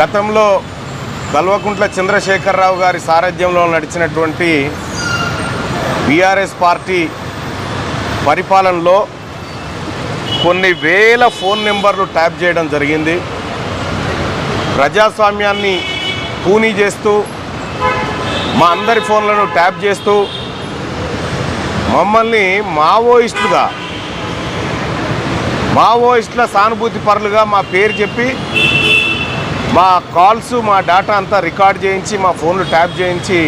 గతంలో కల్వకుంట్ల చంద్రశేఖరరావు గారి సారథ్యంలో నడిచినటువంటి బీఆర్ఎస్ పార్టీ పరిపాలనలో కొన్ని వేల ఫోన్ నెంబర్లు ట్యాప్ చేయడం జరిగింది. ప్రజాస్వామ్యాన్ని పూనీ చేస్తూ మా అందరి ఫోన్లను ట్యాప్ చేస్తూ మమ్మల్ని మావోయిస్టులుగా మావోయిస్టుల సానుభూతి పరులుగా మా పేరు చెప్పి మా కాల్స్ మా డేటా అంతా రికార్డ్ చేయించి మా ఫోన్లు ట్యాప్ చేయించి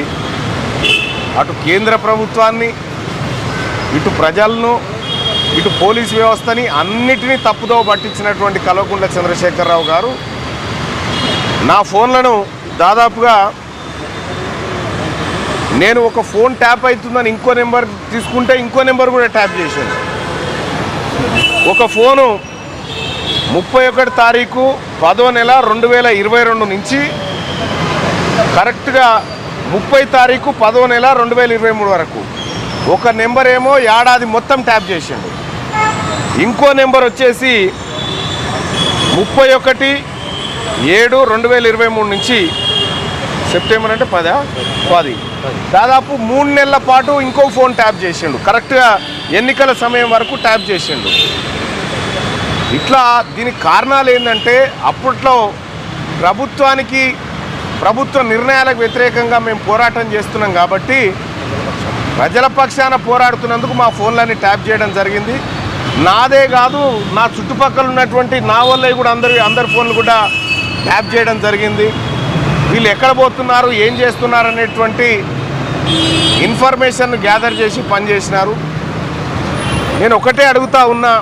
అటు కేంద్ర ప్రభుత్వాన్ని ఇటు ప్రజలను ఇటు పోలీస్ వ్యవస్థని అన్నిటినీ తప్పుదోవ పట్టించినటువంటి కల్వకుంట్ల చంద్రశేఖరరావు గారు నా ఫోన్లను దాదాపుగా నేను ఒక ఫోన్ ట్యాప్ అవుతుందని ఇంకో నెంబర్ తీసుకుంటే ఇంకో నెంబర్ కూడా ట్యాప్ చేశాను. ఒక ఫోను ముప్పై ఒకటి తారీఖు పదో నెల రెండు వేల ఇరవై రెండు నుంచి కరెక్ట్గా ముప్పై తారీఖు పదో నెల రెండు వేల ఇరవై మూడు వరకు. ఒక నెంబర్ ఏమో ఏడాది మొత్తం ట్యాప్ చేసిండు. ఇంకో నెంబర్ వచ్చేసి ముప్పై ఒకటి ఏడు రెండు వేల ఇరవై మూడు నుంచి సెప్టెంబర్ అంటే పదా? పది. దాదాపు మూడు నెలల పాటు ఇంకో ఫోన్ ట్యాప్ చేసిండు. కరెక్ట్గా ఎన్నికల సమయం వరకు ట్యాప్ చేసిండు. ఇట్లా దీనికి కారణాలు ఏంటంటే అప్పట్లో ప్రభుత్వానికి ప్రభుత్వ నిర్ణయాలకు వ్యతిరేకంగా మేము పోరాటం చేస్తున్నాం కాబట్టి ప్రజల పక్షాన పోరాడుతున్నందుకు మా ఫోన్లన్నీ ట్యాప్ చేయడం జరిగింది. నాదే కాదు నా చుట్టుపక్కల ఉన్నటువంటి నా వల్లే కూడా అందరి అందరి ఫోన్లు కూడా ట్యాప్ చేయడం జరిగింది. వీళ్ళు ఎక్కడ పోతున్నారు ఏం చేస్తున్నారు అనేటువంటి ఇన్ఫర్మేషన్ గ్యాదర్ చేసి పనిచేసినారు. నేను ఒకటే అడుగుతా ఉన్నా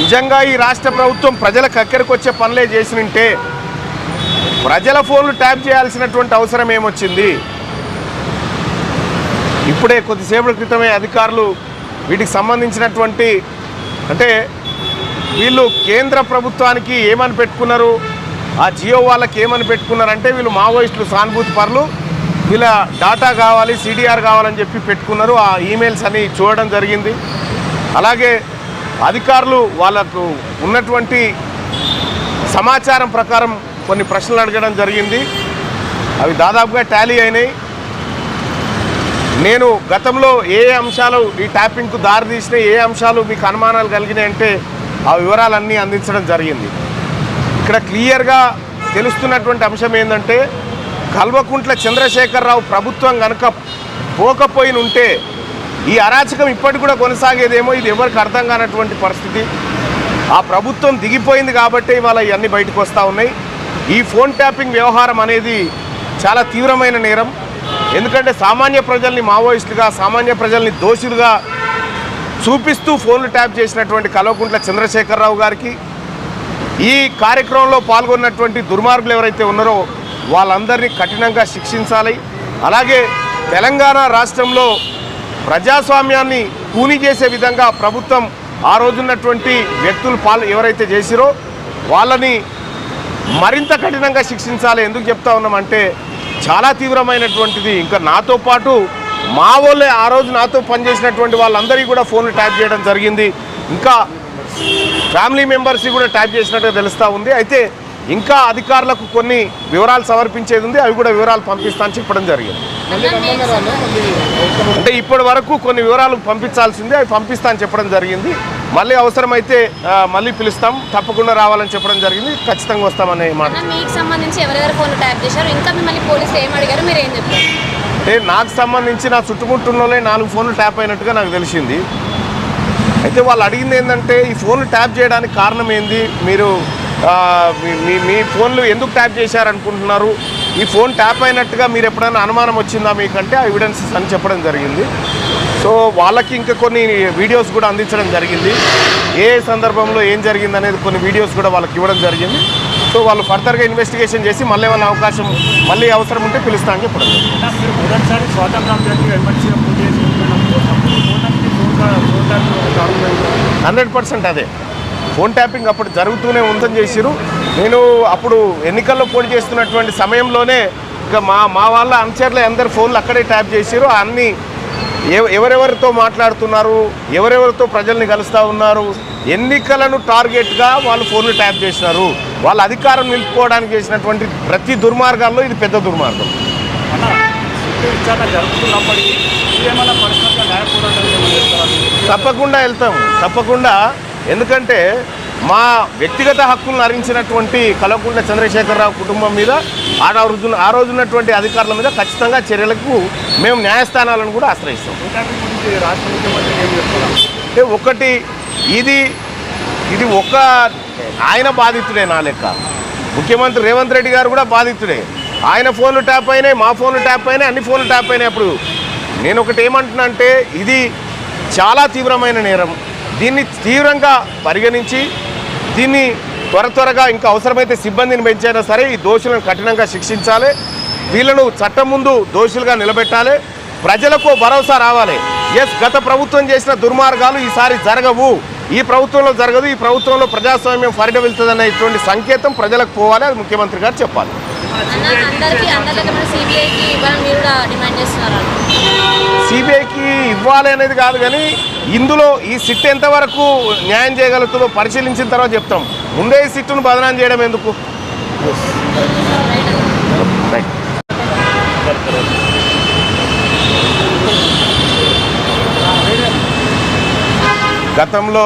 నిజంగా ఈ రాష్ట్ర ప్రభుత్వం ప్రజల కక్కెరకు వచ్చే పనులే చేసినంటే ప్రజల ఫోన్లు ట్యాప్ చేయాల్సినటువంటి అవసరం ఏమొచ్చింది? ఇప్పుడే కొద్దిసేపటి క్రితమే అధికారులు వీటికి సంబంధించినటువంటి అంటే వీళ్ళు కేంద్ర ప్రభుత్వానికి ఏమని పెట్టుకున్నారు? ఆ జియో వాళ్ళకి ఏమని పెట్టుకున్నారంటే వీళ్ళు మావోయిస్టులు సానుభూతి పరులు వీళ్ళ డాటా కావాలి సిడిఆర్ కావాలని చెప్పి పెట్టుకున్నారు. ఆ ఈమెయిల్స్ అని చూడడం జరిగింది. అలాగే అధికారులు వాళ్ళకు ఉన్నటువంటి సమాచారం ప్రకారం కొన్ని ప్రశ్నలు అడగడం జరిగింది. అవి దాదాపుగా టాలీ అయినాయి. నేను గతంలో ఏ ఏ అంశాలు ఈ ట్యాపింగ్కు దారితీసినాయి ఏ అంశాలు మీకు అనుమానాలు కలిగినాయి అంటే ఆ వివరాలన్నీ అందించడం జరిగింది. ఇక్కడ క్లియర్గా తెలుస్తున్నటువంటి అంశం ఏంటంటే కల్వకుంట్ల చంద్రశేఖరరావు ప్రభుత్వం కనుక పోకపోయిన ఉంటే ఈ అరాచకం ఇప్పటికి కూడా కొనసాగేదేమో ఇది ఎవరికి అర్థం కానటువంటి పరిస్థితి. ఆ ప్రభుత్వం దిగిపోయింది కాబట్టి ఇవాళ ఇవన్నీ బయటకు వస్తూ ఉన్నాయి. ఈ ఫోన్ ట్యాపింగ్ వ్యవహారం అనేది చాలా తీవ్రమైన నేరం. ఎందుకంటే సామాన్య ప్రజల్ని మావోయిస్టులుగా సామాన్య ప్రజల్ని దోషులుగా చూపిస్తూ ఫోన్లు ట్యాప్ చేసినటువంటి కల్వకుంట్ల చంద్రశేఖరరావు గారికి ఈ కార్యక్రమంలో పాల్గొన్నటువంటి దుర్మార్గులు ఎవరైతే ఉన్నారో వాళ్ళందరినీ కఠినంగా శిక్షించాలి. అలాగే తెలంగాణ రాష్ట్రంలో ప్రజాస్వామ్యాన్ని కూని చేసే విధంగా ప్రభుత్వం ఆ రోజున్నటువంటి వ్యక్తులు పాల్ ఎవరైతే చేసిరో వాళ్ళని మరింత కఠినంగా శిక్షించాలి ఎందుకు చెప్తా ఉన్నామంటే చాలా తీవ్రమైనటువంటిది. ఇంకా నాతో పాటు మా వాళ్ళే ఆ రోజు నాతో పనిచేసినటువంటి వాళ్ళందరికీ కూడా ఫోన్లు ట్యాప్ చేయడం జరిగింది. ఇంకా ఫ్యామిలీ మెంబర్స్ కూడా ట్యాప్ చేసినట్టుగా తెలుస్తూ ఉంది. అయితే ఇంకా అధికారులకు కొన్ని వివరాలు సమర్పించేది ఉంది. అవి కూడా వివరాలు పంపిస్తానని చెప్పడం జరిగింది. అంటే ఇప్పటి వరకు కొన్ని వివరాలు పంపించాల్సింది అవి పంపిస్తా అని చెప్పడం జరిగింది. మళ్ళీ అవసరమైతే మళ్ళీ పిలుస్తాం. తప్పకుండా రావాలని చెప్పడం జరిగింది. ఖచ్చితంగా వస్తామనే మాట అన్న మీకు సంబంధించి ఎవరెవరు ఫోన్ ట్యాప్ చేశారు? ఇంకా మిమ్మల్ని పోలీసులు ఏం అడిగారు? మీరు ఏం చెప్పారు? అంటే నాకు సంబంధించి నా చుట్టుముట్టులోనే నాలుగు ఫోన్లు ట్యాప్ అయినట్టుగా నాకు తెలిసింది. అయితే వాళ్ళు అడిగింది ఏంటంటే ఈ ఫోన్లు ట్యాప్ చేయడానికి కారణం ఏంది? మీరు మీ- మీ మీ ఫోన్లు ఎందుకు ట్యాప్ చేశారనుకుంటున్నారు? ఈ ఫోన్ ట్యాప్ అయినట్టుగా మీరు ఎప్పుడైనా అనుమానం వచ్చిందా మీకంటే? ఆ ఎవిడెన్సెస్ అని చెప్పడం జరిగింది. సో వాళ్ళకి ఇంకా కొన్ని వీడియోస్ కూడా అందించడం జరిగింది. ఏ సందర్భంలో ఏం జరిగింది అనేది కొన్ని వీడియోస్ కూడా వాళ్ళకి ఇవ్వడం జరిగింది. సో వాళ్ళు ఫర్దర్గా ఇన్వెస్టిగేషన్ చేసి మళ్ళీ వాళ్ళ అవకాశం మళ్ళీ అవసరం ఉంటే పిలుస్తా అని చెప్పడం జరిగింది. అన్నా, మీరు మొదటిసారి స్వాతంత్రం జరిగి ఎమ్మెల్సీగా పోటీ చేసి ఉంటున్నప్పుడు అప్పుడు ఫోన్లకి ఫోన్ కా- ఫోన్ ట్యాపింగ్ కారణం హండ్రెడ్ పర్సెంట్ అదే. ఫోన్ ట్యాపింగ్ అప్పుడు జరుగుతూనే ఉందని చేసిరు నేను అప్పుడు ఎన్నికల్లో పోటీ చేస్తున్నటువంటి సమయంలోనే ఇక మా మా వాళ్ళ అనుచరులు అందరు ఫోన్లు అక్కడే ట్యాప్ చేసిరు అన్ని ఎవ- ఎవరెవరితో మాట్లాడుతున్నారు ఎవరెవరితో ప్రజల్ని కలుస్తూ ఉన్నారు ఎన్నికలను టార్గెట్గా వాళ్ళు ఫోన్లు ట్యాప్ చేసినారు. వాళ్ళ అధికారం నిలుపుకోవడానికి చేసినటువంటి ప్రతి దుర్మార్గాల్లో ఇది పెద్ద దుర్మార్గం. విచారణ ఏమైనా పర్సనల్గా న్యాయ పోరాటం తప్పకుండా వెళ్తాం. తప్పకుండా. ఎందుకంటే మా వ్యక్తిగత హక్కులను హరించినటువంటి కలవకుంట్ల చంద్రశేఖరరావు కుటుంబం మీద ఆ రోజు ఆ రోజు ఉన్నటువంటి అధికారుల మీద ఖచ్చితంగా చర్యలకు మేము న్యాయస్థానాలను కూడా ఆశ్రయిస్తాం. అంటే ఒకటి ఇది ఇది ఒక ఆయన బాధితుడే నా లెక్క. ముఖ్యమంత్రి రేవంత్ రెడ్డి గారు కూడా బాధితుడే. ఆయన ఫోన్లు ట్యాప్ అయినాయి మా ఫోన్లు ట్యాప్ అయినాయి అన్ని ఫోన్లు ట్యాప్ అయినాయి అప్పుడు. నేను ఒకటి ఏమంటున్నా అంటే ఇది చాలా తీవ్రమైన నేరం. దీన్ని తీవ్రంగా పరిగణించి దీన్ని త్వర త్వరగా ఇంకా అవసరమైతే సిబ్బందిని పెంచైనా సరే ఈ దోషులను కఠినంగా శిక్షించాలి. వీళ్ళను చట్టం ముందు దోషులుగా నిలబెట్టాలి. ప్రజలకు భరోసా రావాలి. ఎస్ గత ప్రభుత్వం చేసిన దుర్మార్గాలు ఈసారి జరగవు. ఈ ప్రభుత్వంలో జరగదు. ఈ ప్రభుత్వంలో ప్రజాస్వామ్యం పరిడవిల్తుందనే ఇటువంటి సంకేతం ప్రజలకు పోవాలి. అది ముఖ్యమంత్రి గారు చెప్పాలి. అన్న సిబిఐకి ఇవ్వాలని మీరు కూడా డిమాండ్ చేస్తున్నారు? సిబిఐకి ఇవ్వాలి అనేది కాదు కానీ ఇందులో ఈ సిట్ ఎంతవరకు న్యాయం చేయగలుగుతుందో పరిశీలించిన తర్వాత చెప్తాం. ముందే ఈ సిట్టును బదనాం చేయడం ఎందుకు? గతంలో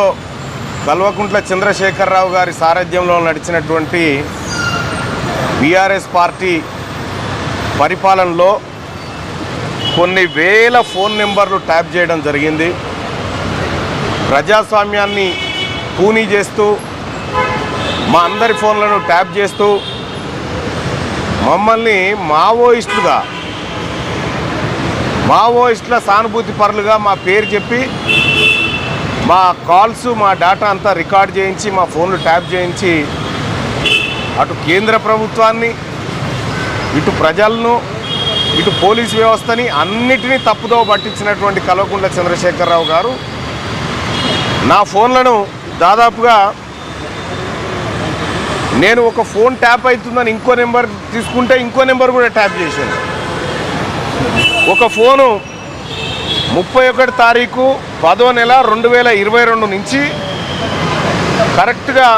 కల్వకుంట్ల చంద్రశేఖరరావు గారి సారథ్యంలో నడిచినటువంటి బీఆర్ఎస్ పార్టీ పరిపాలనలో కొన్ని వేల ఫోన్ నెంబర్లు ట్యాప్ చేయడం జరిగింది. ప్రజాస్వామ్యాన్ని పూనీ చేస్తూ మా అందరి ఫోన్లను ట్యాప్ చేస్తూ మమ్మల్ని మావోయిస్టులుగా మావోయిస్టుల సానుభూతి పరులుగా మా పేరు చెప్పి మా కాల్స్ మా డేటా అంతా రికార్డ్ చేయించి మా ఫోన్లు ట్యాప్ చేయించి అటు కేంద్ర ప్రభుత్వాన్ని ఇటు ప్రజలను ఇటు పోలీస్ వ్యవస్థని అన్నిటినీ తప్పుదో పట్టించినటువంటి కల్వకుంట్ల చంద్రశేఖరరావు గారు. నా ఫోన్లను దాదాపుగా నేను ఒక ఫోన్ ట్యాప్ అవుతుందని ఇంకో నెంబర్ తీసుకుంటే ఇంకో నెంబర్ కూడా ట్యాప్ చేశాను. ఒక ఫోను ముప్పై ఒకటి తారీఖు పదో నెల రెండు వేల ఇరవై రెండు నుంచి కరెక్ట్గా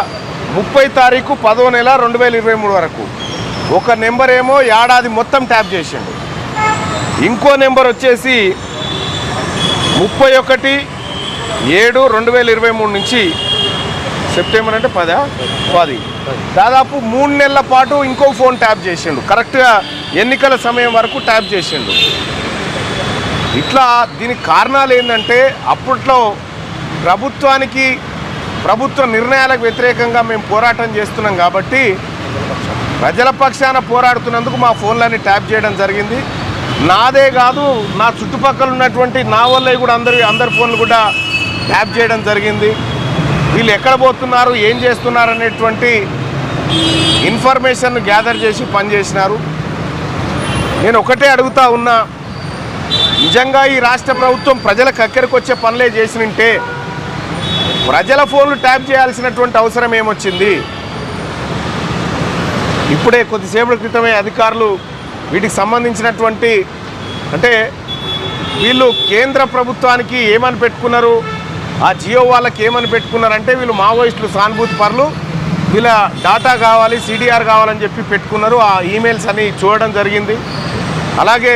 ముప్పై తారీఖు పదో నెల రెండు వేల ఇరవై మూడు వరకు. ఒక నెంబర్ ఏమో ఏడాది మొత్తం ట్యాప్ చేసిండు. ఇంకో నెంబర్ వచ్చేసి ముప్పై ఒకటి ఏడు రెండు వేల ఇరవై మూడు నుంచి సెప్టెంబర్ అంటే పదా? పది. దాదాపు మూడు నెలల పాటు ఇంకో ఫోన్ ట్యాప్ చేసిండు. కరెక్ట్గా ఎన్నికల సమయం వరకు ట్యాప్ చేసిండు. ఇట్లా దీనికి కారణాలు ఏంటంటే అప్పట్లో ప్రభుత్వానికి ప్రభుత్వ నిర్ణయాలకు వ్యతిరేకంగా మేము పోరాటం చేస్తున్నాం కాబట్టి ప్రజల పక్షాన పోరాడుతున్నందుకు మా ఫోన్లన్నీ ట్యాప్ చేయడం జరిగింది. నాదే కాదు నా చుట్టుపక్కల ఉన్నటువంటి నా వల్లే కూడా అందరి అందరి ఫోన్లు కూడా ట్యాప్ చేయడం జరిగింది. వీళ్ళు ఎక్కడ పోతున్నారు ఏం చేస్తున్నారు అనేటువంటి ఇన్ఫర్మేషన్ గ్యాదర్ చేసి పనిచేసినారు. నేను ఒకటే అడుగుతా ఉన్నా నిజంగా ఈ రాష్ట్ర ప్రభుత్వం ప్రజలకు అక్కడికి వచ్చే పనులే చేసినంటే ప్రజల ఫోన్లు ట్యాప్ చేయాల్సినటువంటి అవసరం ఏమొచ్చింది? ఇప్పుడే కొద్దిసేపటి క్రితమే అధికారులు వీటికి సంబంధించినటువంటి అంటే వీళ్ళు కేంద్ర ప్రభుత్వానికి ఏమని పెట్టుకున్నారు? ఆ జియో వాళ్ళకి ఏమని పెట్టుకున్నారంటే వీళ్ళు మావోయిస్టులు సానుభూతి పరులు వీళ్ళ డాటా కావాలి సిడిఆర్ కావాలని చెప్పి పెట్టుకున్నారు. ఆ ఈమెయిల్స్ అని చూడడం జరిగింది. అలాగే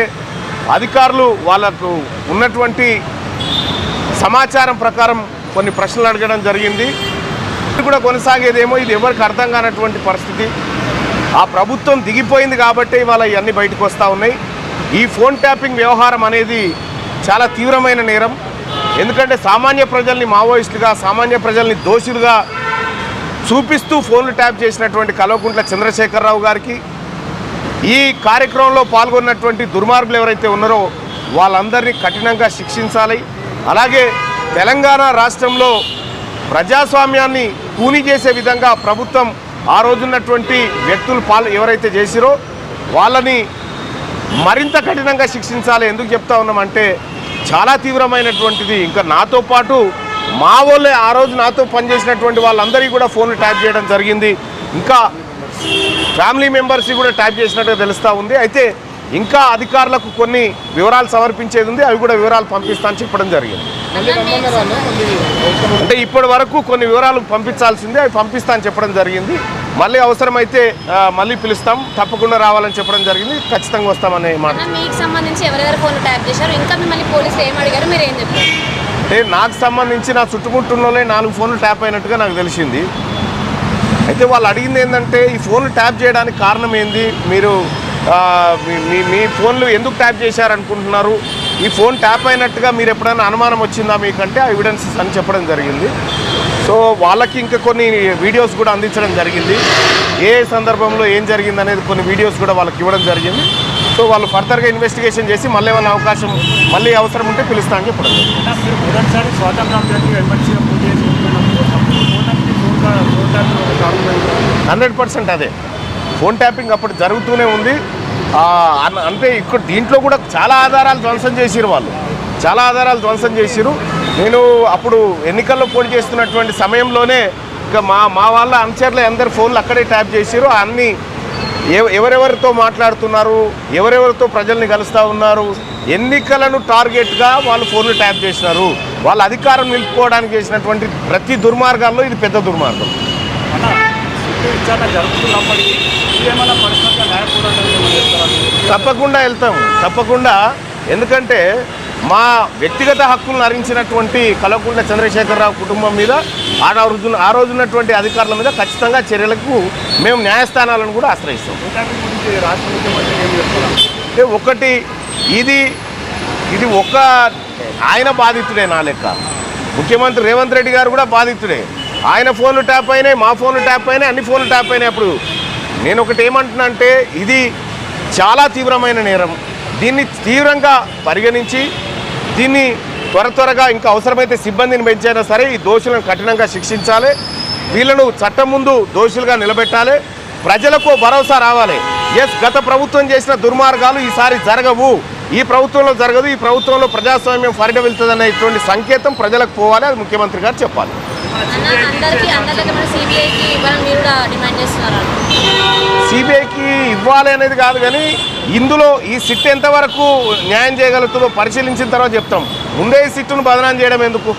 అధికారులు వాళ్ళకు ఉన్నటువంటి సమాచారం ప్రకారం కొన్ని ప్రశ్నలు అడగడం జరిగింది. ఇది కూడా కొనసాగేదేమో ఇది ఎవరికి అర్థం కానటువంటి పరిస్థితి. ఆ ప్రభుత్వం దిగిపోయింది కాబట్టి ఇవాళ ఇవన్నీ బయటకు వస్తూ ఉన్నాయి. ఈ ఫోన్ ట్యాపింగ్ వ్యవహారం అనేది చాలా తీవ్రమైన నేరం. ఎందుకంటే సామాన్య ప్రజల్ని మావోయిస్టులుగా సామాన్య ప్రజల్ని దోషులుగా చూపిస్తూ ఫోన్లు ట్యాప్ చేసినటువంటి కల్వకుంట్ల చంద్రశేఖరరావు గారికి ఈ కార్యక్రమంలో పాల్గొన్నటువంటి దుర్మార్గులు ఎవరైతే ఉన్నారో వాళ్ళందరినీ కఠినంగా శిక్షించాలి. అలాగే తెలంగాణ రాష్ట్రంలో ప్రజాస్వామ్యాన్ని కూని చేసే విధంగా ప్రభుత్వం ఆ రోజున్నటువంటి వ్యక్తులు పాల్ ఎవరైతే చేసిరో వాళ్ళని మరింత కఠినంగా శిక్షించాలి ఎందుకు చెప్తా ఉన్నామంటే చాలా తీవ్రమైనటువంటిది. ఇంకా నాతో పాటు మా వాళ్ళే ఆ రోజు నాతో పనిచేసినటువంటి వాళ్ళందరికీ కూడా ఫోన్లు ట్యాప్ చేయడం జరిగింది. ఇంకా ఫ్యామిలీ మెంబర్స్ కూడా ట్యాప్ చేసినట్టుగా తెలుస్తూ ఉంది. అయితే ఇంకా అధికారులకు కొన్ని వివరాలు సమర్పించేది ఉంది. అవి కూడా వివరాలు పంపిస్తా అని చెప్పడం జరిగింది. అంటే ఇప్పటి వరకు కొన్ని వివరాలు పంపించాల్సిందే. అవి పంపిస్తా అని చెప్పడం జరిగింది. మళ్ళీ అవసరమైతే మళ్ళీ పిలుస్తాం. తప్పకుండా రావాలని చెప్పడం జరిగింది. ఖచ్చితంగా వస్తామనే మాట. అన్న మీకు సంబంధించి ఎవరెవరు ఫోన్లు ట్యాప్ చేశారు? ఇంకా మిమ్మల్ని పోలీసులు ఏం అడిగారు? మీరు ఏం చెప్పారు? అంటే నాకు సంబంధించి నా చుట్టుముట్టున్నోళ్ళే నాలుగు ఫోన్లు ట్యాప్ అయినట్టుగా నాకు తెలిసింది. అయితే వాళ్ళు అడిగింది ఏంటంటే ఈ ఫోన్లు ట్యాప్ చేయడానికి కారణం ఏంది? మీరు మీ- మీ మీ ఫోన్లు ఎందుకు ట్యాప్ చేశారనుకుంటున్నారు? ఈ ఫోన్ ట్యాప్ అయినట్టుగా మీరు ఎప్పుడైనా అనుమానం వచ్చిందా మీకంటే? ఆ ఎవిడెన్సెస్ అని చెప్పడం జరిగింది. సో వాళ్ళకి ఇంకా కొన్ని వీడియోస్ కూడా అందించడం జరిగింది. ఏ సందర్భంలో ఏం జరిగింది అనేది కొన్ని వీడియోస్ కూడా వాళ్ళకి ఇవ్వడం జరిగింది. సో వాళ్ళు ఫర్దర్గా ఇన్వెస్టిగేషన్ చేసి మళ్ళీ ఏమైనా అవకాశం మళ్ళీ అవసరం ఉంటే పిలుస్తా అని చెప్పడం హండ్రెడ్ పర్సెంట్ అదే. ఫోన్ ట్యాపింగ్ అప్పుడు జరుగుతూనే ఉంది. అంటే ఇక్కడ దీంట్లో కూడా చాలా ఆధారాలు ధ్వంసం చేసిరు వాళ్ళు. చాలా ఆధారాలు ధ్వంసం చేసిరు. నేను అప్పుడు ఎన్నికల్లో పోటీ చేస్తున్నటువంటి సమయంలోనే ఇక మా మా వాళ్ళ అనుచరులు అందరి ఫోన్లు అక్కడే ట్యాప్ చేసిరు. అన్ని ఎవ- ఎవరెవరితో మాట్లాడుతున్నారు ఎవరెవరితో ప్రజల్ని కలుస్తూ ఉన్నారు ఎన్నికలను టార్గెట్గా వాళ్ళు ఫోన్లు ట్యాప్ చేసినారు. వాళ్ళ అధికారం నిలుపుకోవడానికి చేసినటువంటి ప్రతి దుర్మార్గాల్లో ఇది పెద్ద దుర్మార్గం. విచారణ ఏమైనా తప్పకుండా వెళ్తాం. తప్పకుండా. ఎందుకంటే మా వ్యక్తిగత హక్కులను హరించినటువంటి కలవకుంట్ల చంద్రశేఖరరావు కుటుంబం మీద ఆ రోజు ఆ రోజు ఉన్నటువంటి అధికారుల మీద ఖచ్చితంగా చర్యలకు మేము న్యాయస్థానాలను కూడా ఆశ్రయిస్తాం. అంటే ఒకటి ఇది ఇది ఒక ఆయన బాధితుడే నా లెక్క. ముఖ్యమంత్రి రేవంత్ రెడ్డి గారు కూడా బాధితుడే. ఆయన ఫోన్లు ట్యాప్ అయినాయి మా ఫోన్లు ట్యాప్ అయినాయి అన్ని ఫోన్లు ట్యాప్ అయినాయి అప్పుడు. నేను ఒకటి ఏమంటున్నా అంటే ఇది చాలా తీవ్రమైన నేరం. దీన్ని తీవ్రంగా పరిగణించి దీన్ని త్వర త్వరగా ఇంకా అవసరమైతే సిబ్బందిని పెంచైనా సరే ఈ దోషులను కఠినంగా శిక్షించాలి. వీళ్ళను చట్టం ముందు దోషులుగా నిలబెట్టాలి. ప్రజలకు భరోసా రావాలి. ఎస్ గత ప్రభుత్వం చేసిన దుర్మార్గాలు ఈసారి జరగవు. ఈ ప్రభుత్వంలో జరగదు. ఈ ప్రభుత్వంలో ప్రజాస్వామ్యం పరిడవిల్తుందనేటువంటి సంకేతం ప్రజలకు పోవాలి. అది ముఖ్యమంత్రి గారు చెప్పాలి. అన్న అందరికీ అందరికీ మన సిబిఐకి ఇవ్వాలని మీరు కూడా డిమాండ్ చేస్తున్నారు? సిబిఐకి ఇవ్వాలి అనేది కాదు కానీ ఇందులో ఈ సిట్ ఎంతవరకు న్యాయం చేయగలుగుతుందో పరిశీలించిన తర్వాత చెప్తాం. ముందే ఈ సిట్టును బదనాం చేయడం ఎందుకు?